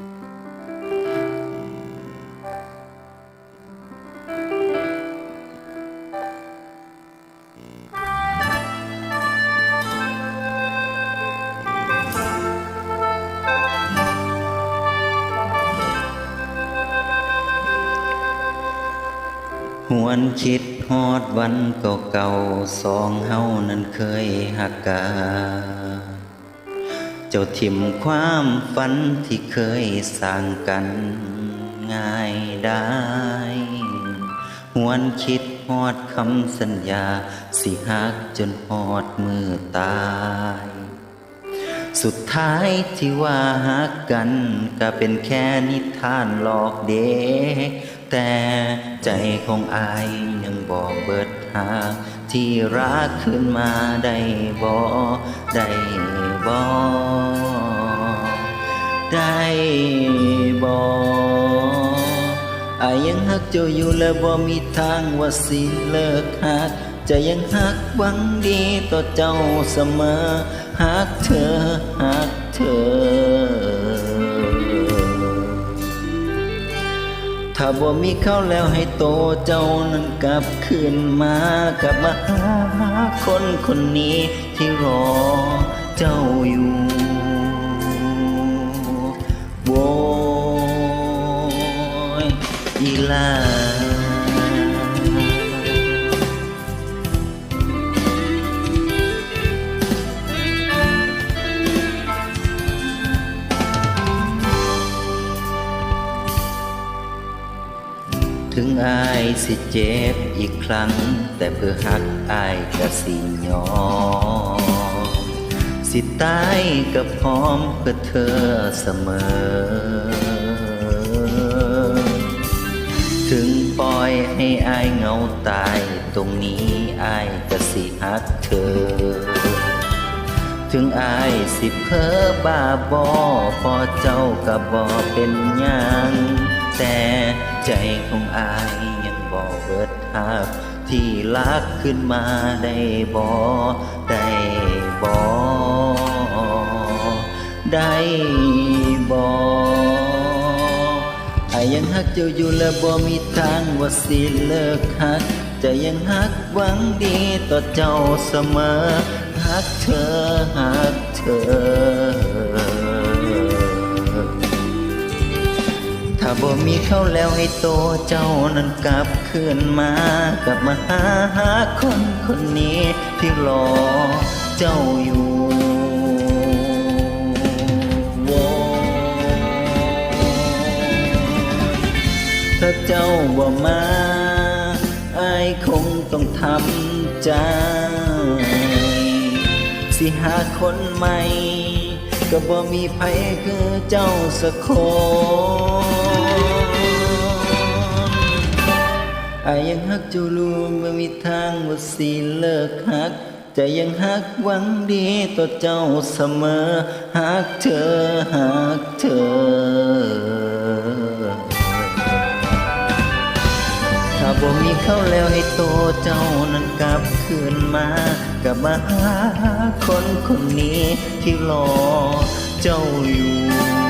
หวนคิดฮอดวันเก่าๆสองเฮานั้นเคยหักกา เจ้าทิมความฝันที่เคยสร้างกันง่ายได้ หวนคิดฮอดคำสัญญา สิหักจนฮอดมือตาย สุดท้ายที่ว่าหักกันก็เป็นแค่นิทานหลอกเด็กแต่ใจของอายยังบอกเบิดหา ที่รักขึ้นมาได้บ่ได้บ่ได้บ่อายังหักเจ้าอยู่และบ่มีทางว่าสิเลิกหักจะยังหักหวังดีต่อเจ้าเสมอหักเธอหักเธอ บ่มีเขาแล้วให้โตเจ้านั้นกลับคืนมากลับมาหาคนคนนี้ที่รอเจ้าอยู่ ถึงอายสิเจ็บอีกครั้ง แต่เพื่อหักอายก็สิยอมสิตายก็พร้อมเพื่อเธอเสมอ ถึงปล่อยให้อายเหงาตาย ตรงนี้อายก็สิหักเธอ ถึงอายสิเพ้อบ้าบอพอเจ้าก็บ่เป็นยังแต่ ใจของอายยังบ่เบิดหักที่ลักขึ้นมาได้บ่ได้บ่ได้บ่อายยังหักเจ้าอยู่และบ่มีทางว่าสิเลิกหักจะยังหักหวังดีต่อเจ้าเสมอหักเธอหักเธอ บ่มีเขาแล้วให้โตเจ้านั้นกลับคืนมากลับมาหาหาคนคนนี้ที่รอเจ้าอยู่ถ้าเจ้าบ่มาอายคงต้องทำใจสิหาคนใหม่ก็บ่มีไผคือเจ้าสักคน อายยังฮักเจ้ารู้ไม่มีทางว่าสิเลิกฮักใจะยังฮักหวังดีต่อเจ้าเสมอฮักเธอฮักเธอถ้าบ่มีเขาแล้วให้โตเจ้านั้นกลับคืนมากลับมาหาคนคนนี้ที่รอเจ้าอยู่